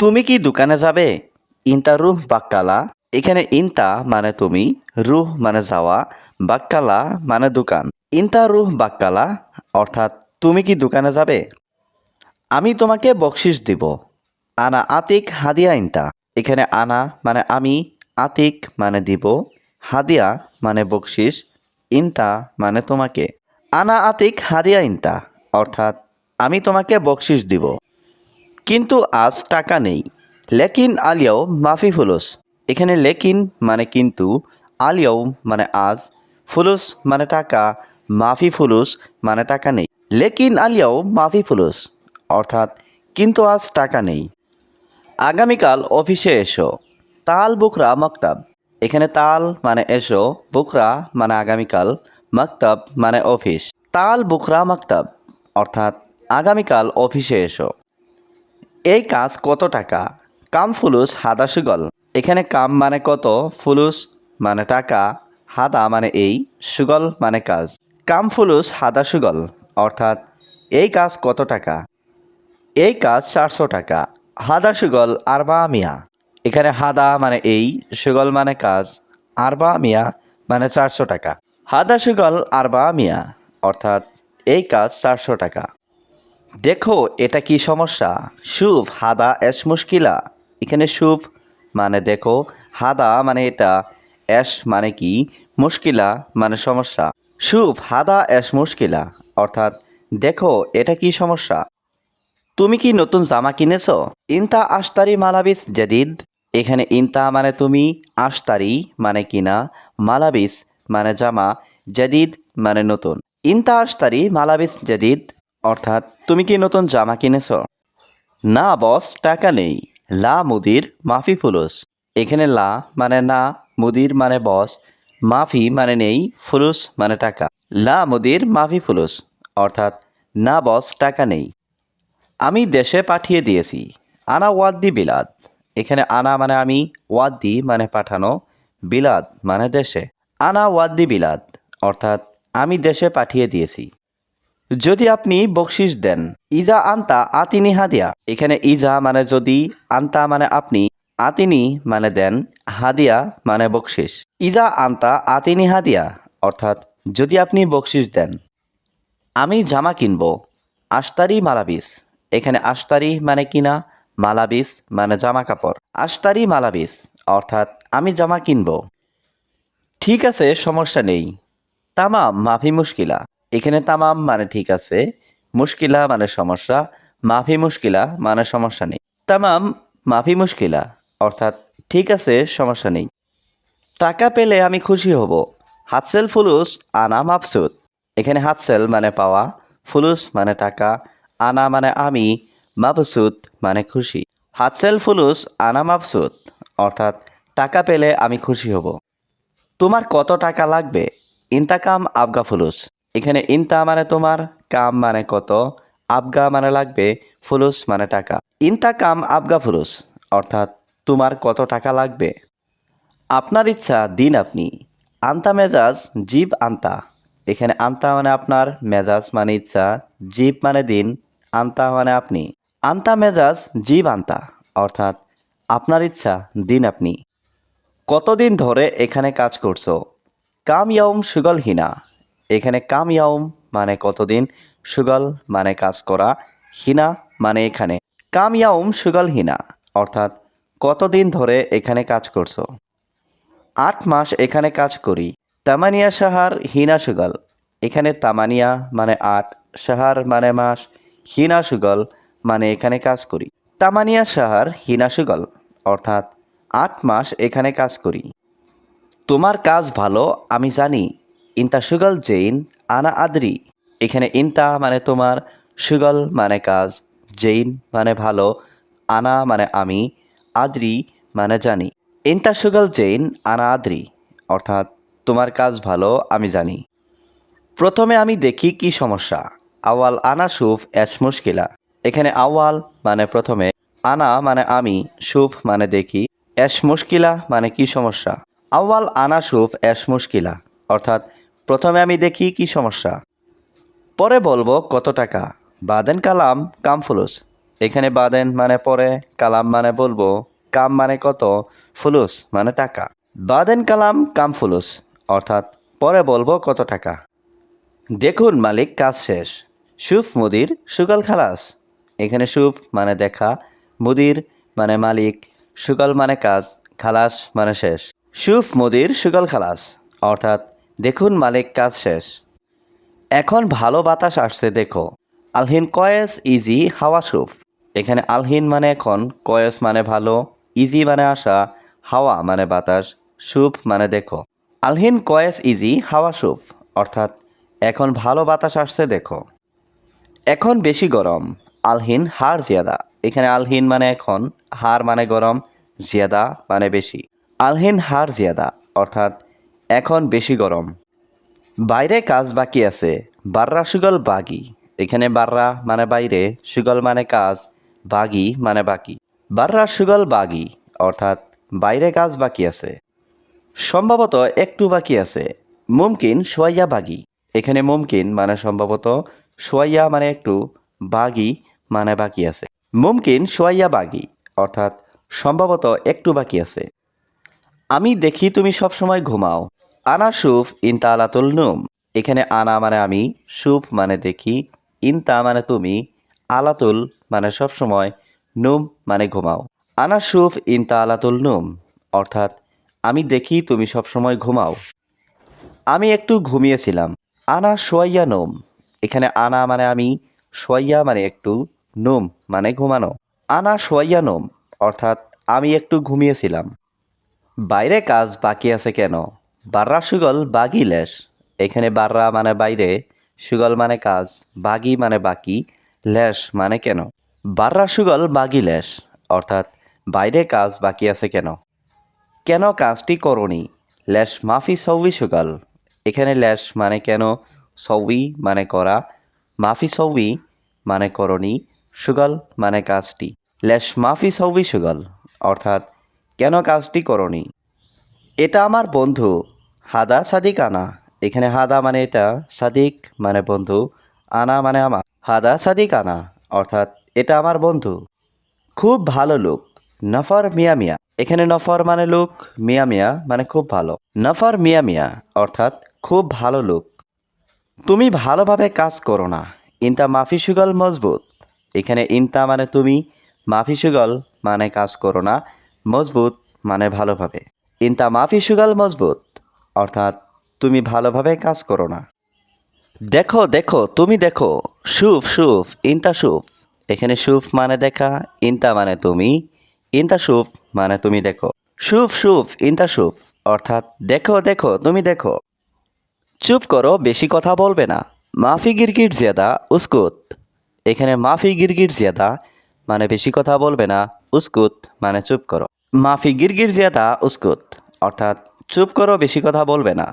তুমি কি দোকানে যাবে? ইন্তা রুহ বাক্কালা। এখানে ইন্তা মানে তুমি, রুহ মানে যাওয়া, বাক্কালা মানে দোকান। ইন্তা রুহ বাক্কালা, অর্থাৎ তুমি কি দোকানে যাবে? আমি তোমাকে বকশিস দিব। আনা আতিক, হাদিয়া ইন্তা। এখানে আনা মানে আমি, আতিক মানে দিব। হাদিয়া মানে বকশিস ইন্তা মানে তোমাকে। আনা আতিক, হাদিয়া ইন্তা। অর্থাৎ আমি তোমাকে বকশিস দিব। কিন্তু আজ টাকা নেই। লেকিন আলিয়াও মাফি ফুলুস। এখানে লেকিন মানে কিন্তু, আলিয়াও মানে আজ, ফুলুস মানে টাকা, মাফি ফুলুস মানে টাকা নেই। লেকিন আলিয়াও মাফি ফুলুস, অর্থাৎ কিন্তু আজ টাকা নেই। আগামীকাল অফিসে এসো। তাল বুকরা মক্তাব। এখানে তাল মানে এসো বুকরা মানে আগামীকাল, মক্তাব মানে অফিস। তাল বুকরা মক্তাব, অর্থাৎ আগামীকাল অফিসে এসো। এই কাজ কত টাকা? কাম ফুলুস হাদা সুগল। এখানে কাম মানে কত? ফুলুস মানে টাকা। হাদা মানে এই, সুগল মানে কাজ। কাম ফুলুস হাদা সুগল, অর্থাৎ এই কাজ কত টাকা? এই কাজ চারশো টাকা। হাদা সুগল আরবা মিয়া। এখানে হাদা মানে এই, সুগল মানে কাজ। আরবা মিয়া মানে চারশো টাকা। হাদা সুগল আরবা মিয়া, অর্থাৎ এই কাজ চারশো টাকা। দেখো, এটা কি সমস্যা? শুভ, হাদা, এস মুশকিলা। এখানে শুভ মানে দেখো, হাদা মানে এটা, এস মানে কি? মুশকিলা মানে সমস্যা। শুভ, হাদা, এস মুশকিলা। অর্থাৎ, দেখো, এটা কি সমস্যা? তুমি কি নতুন জামা কিনেছো? ইনতা আশতারি মালাবিস জাদিদ। এখানে ইনতা মানে তুমি, আশতারি মানে কিনা। মালাবিস মানে জামা, জাদিদ মানে নতুন। ইনতা আশতারি মালাবিস জাদিদ। অর্থাৎ, তুমি কি নতুন জামা কিনেছ? না, বস, টাকা নেই। লা মুদির মাফি ফুলুস। এখানে লা মানে না, মুদির মানে বস। মাফি মানে নেই, ফুলুস মানে টাকা। লা মুদির মাফি ফুলুস, অর্থাৎ, না, বস, টাকা নেই। আমি দেশে পাঠিয়ে দিয়েছি। আনা ওয়াদ্দি বিলাদ এখানে আনা মানে আমি, ওয়াদ্দি মানে পাঠানো। বিলাদ মানে দেশে। আনা ওয়াদ্দি বিলাদ অর্থাৎ, আমি দেশে পাঠিয়ে দিয়েছি। যদি আপনি বকশিস দেন, ইজা আন্তা আতিনি হাদিয়া। এখানে ইজা মানে যদি, আন্তা মানে আপনি, আতিনি মানে দেন, হাদিয়া মানে বকশিস ইজা আন্তা আতিনি হাদিয়া, অর্থাৎ যদি আপনি বকশিস দেন। আমি জামা কিনবো, আশতারি মালাবিস। এখানে আশতারি মানে কিনা, মালাবিস মানে জামা কাপড়। আশতারি মালাবিস, অর্থাৎ আমি জামা কিনবো। ঠিক আছে, সমস্যা নেই। তামাম মাফি মুশকিলা। এখানে তামাম মানে ঠিক আছে। মুশকিলা মানে সমস্যা, মাফি মুশকিলা মানে সমস্যা নেই। তামাম মাফি মুশকিলা, অর্থাৎ ঠিক আছে, সমস্যা নেই। টাকা পেলে আমি খুশি হব। হাতসেল ফুলুস, আনা মাফসুদ। এখানে হাতসেল মানে পাওয়া, ফুলুস মানে টাকা, আনা মানে আমি, মাফসুদ মানে খুশি। হাতসেল ফুলুস, আনা মাফসুদ, অর্থাৎ টাকা পেলে আমি খুশি হব। তোমার কত টাকা লাগবে? ইনতা কাম আবগা ফুলুস। এখানে ইনতা মানে তোমার কাম মানে কত, আবগা মানে লাগবে, ফুলুস মানে টাকা। ইনতা কাম, আবগা, ফুলুস, অর্থাৎ তোমার কত টাকা লাগবে। আপনার ইচ্ছা, দিন আপনি। আন্তা মেজাজ, জীব আন্তা। এখানে আন্তা মানে আপনার মেজাজ মানে ইচ্ছা, জীব মানে দিন, আন্তা মানে আপনি। আন্তা মেজাজ, জীব আন্তা, অর্থাৎ আপনার ইচ্ছা, দিন আপনি। কতদিন ধরে এখানে কাজ করছ? কাম ইয়াউম সুগল হিনা। এখানে কাম ইয়াউম মানে কতদিন? সুগল মানে কাজ করা, হিনা মানে এখানে। কাম ইয়াউম, সুগল, হিনা, অর্থাৎ কতদিন ধরে এখানে কাজ করছ? আট মাস এখানে কাজ করি। তামানিয়া সাহার হিনা সুগল। এখানে তামানিয়া মানে আট সাহার মানে মাস, হিনা সুগল মানে এখানে কাজ করি। তামানিয়া সাহার হিনা সুগল, অর্থাৎ আট মাস এখানে কাজ করি। তোমার কাজ ভালো, আমি জানি ইন্তা সুগল জেইন আনা আদরি। এখানে ইন্তা মানে তোমার, সুগল মানে কাজ, জেইন মানে ভালো, আনা মানে আমি, আদ্রি মানে জানি। ইন্তা সুগল জেইন আনা আদ্রি, অর্থাৎ তোমার কাজ ভালো, আমি জানি। প্রথমে আমি দেখি কি সমস্যা। আওয়াল আনা সুফ এস মুশকিলা। এখানে আওয়াল মানে প্রথমে, আনা মানে আমি, সুফ মানে দেখি। এস মুশকিলা মানে কি সমস্যা? আওয়াল আনা সুফ এস মুশকিলা, অর্থাৎ প্রথমে আমি দেখি কি সমস্যা। পরে বলব কত টাকা। বাদেন কালাম, কাম ফুলুস। এখানে বাদেন মানে পরে, কালাম মানে বলব, কাম মানে কত, ফুলুস মানে টাকা। বাদেন কালাম, কাম ফুলুস, অর্থাৎ পরে বলব কত টাকা। দেখুন মালিক, কাজ শেষ। সুফ, মুদির সুকাল খালাস। এখানে সুফ মানে দেখা, মুদির মানে মালিক সুকাল মানে কাজ, খালাস মানে শেষ। সুফ, মুদির সুকাল খালাস, অর্থাৎ দেখুন মালিক, কাজ শেষ। এখন ভালো বাতাস আসছে, দেখো। আলহিন, কয়েস ইজি হাওয়া সুফ। এখানে আলহিন মানে এখন, কয়েস মানে ভালো ইজি মানে আসা হাওয়া মানে বাতাস, সুফ মানে দেখো। আলহিন, কয়েস ইজি হাওয়া সুফ। অর্থাৎ, এখন ভালো বাতাস আসছে, দেখো। এখন বেশি গরম, আলহিন হার জিয়াদা। এখানে আলহিন মানে এখন হার মানে গরম, জিয়াদা মানে বেশি। আলহিন হার জিয়াদা। অর্থাৎ এখন বেশি গরম। বাইরে কাজ বাকি আছে। বাররা সুগল বাগি। এখানে বাররা মানে বাইরে, সুগল মানে কাজ, বাগি মানে বাকি। বাররা সুগল বাগি, অর্থাৎ বাইরে কাজ বাকি আছে। সম্ভবত একটু বাকি আছে। মুমকিন সোয়াইয়া বাগি। এখানে মুমকিন মানে সম্ভবত সোয়াইয়া মানে একটু, বাগি মানে বাকি আছে। মুমকিন সোয়াইয়া বাগি, অর্থাৎ সম্ভবত একটু বাকি আছে। আমি দেখি তুমি সবসময় ঘুমাও। আনা সুফ ইনতা আলাতুল নুম। এখানে আনা মানে আমি সুফ মানে দেখি, ইনতা মানে তুমি, আলাতুল মানে সবসময়, নুম মানে ঘুমাও। আনা সুফ ইনতা আলাতুল নুম, অর্থাৎ আমি দেখি তুমি সবসময় ঘুমাও। আমি একটু ঘুমিয়েছিলাম। আনা সোয়াইয়া নোম। এখানে আনা মানে আমি সোয়াইয়া মানে একটু, নোম মানে ঘুমানো। আনা সোয়াইয়া নোম, অর্থাৎ আমি একটু ঘুমিয়েছিলাম। বাইরে কাজ বাকি আছে কেন? বাররা সুগল বাগি লেশ। এখানে বাররা মানে বাইরে, সুগল মানে কাজ বাগি মানে বাকি, লেশ মানে কেন? বাররা সুগল বাগি লেশ, অর্থাৎ বাইরে কাজ বাকি আছে কেন? কেন কাজটি করনি? ল্যাশ মাফি সৌবি সুগল। এখানে ল্যাশ মানে কেন? সৌবি মানে করা। মাফি সৌবি মানে করনি। সুগল মানে কাজটি। ল্যাশ মাফি সৌবি সুগল, অর্থাৎ কেন কাজটি করনি? এটা আমার বন্ধু হাদা সাদিক আনা। এখানে হাদা মানে এটা সাদিক মানে বন্ধু, আনা মানে আমার। হাদা সাদিক আনা, অর্থাৎ এটা আমার বন্ধু। খুব ভালো লোক, নফর মিয়া মিয়া। এখানে নফর মানে লোক, মিয়া মিয়া মানে খুব ভালো। নফর মিয়া মিয়া, অর্থাৎ খুব ভালো লোক। তুমি ভালোভাবে কাজ করো না, ইনতা মাফি সুগল মজবুত। এখানে ইনতা মানে তুমি, মাফি সুগল মানে কাজ করো না, মজবুত মানে ভালোভাবে। ইনতা মাফি সুগল মজবুত। অর্থাৎ তুমি ভালোভাবে কাজ করো না। দেখো দেখো, তুমি দেখো। সুফ সুফ ইনতা সুফ এখানে সুফ মানে দেখা, ইনতা মানে তুমি। ইনতা সুফ মানে তুমি দেখো। সুফ সুফ ইনতা সুফ অর্থাৎ দেখো দেখো, তুমি দেখো। চুপ করো, বেশি কথা বলবে না। মাফি গিরগিট জিয়াদা, উস্কুত। এখানে মাফি গিরগিট জিয়াদা মানে বেশি কথা বলবে না। উস্কুত মানে চুপ করো। মাফি গিরগির জিয়াদা, উস্কুত। অর্থাৎ চুপ করো বেশি কথা বলবে না।